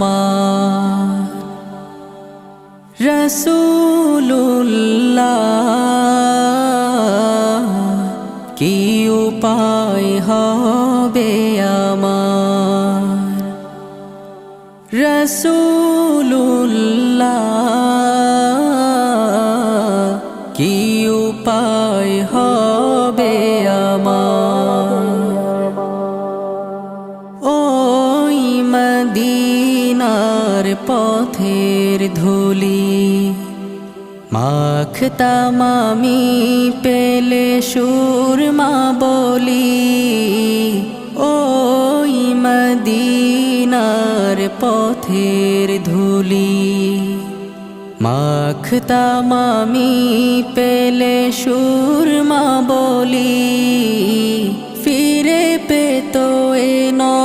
আমার রসুল্লাহ কি উপায় হবে আমার? রসুল্লাহ কি উপায় হবে আমার? ওই মদিনার পথের ধুলি। মাখতাম আমি পেলে সুরমা বলি। ওই মদিনার পথের ধুলি। মাখতাম আমি পেলে সুরমা বলি। ফিরে পেতো এ নূর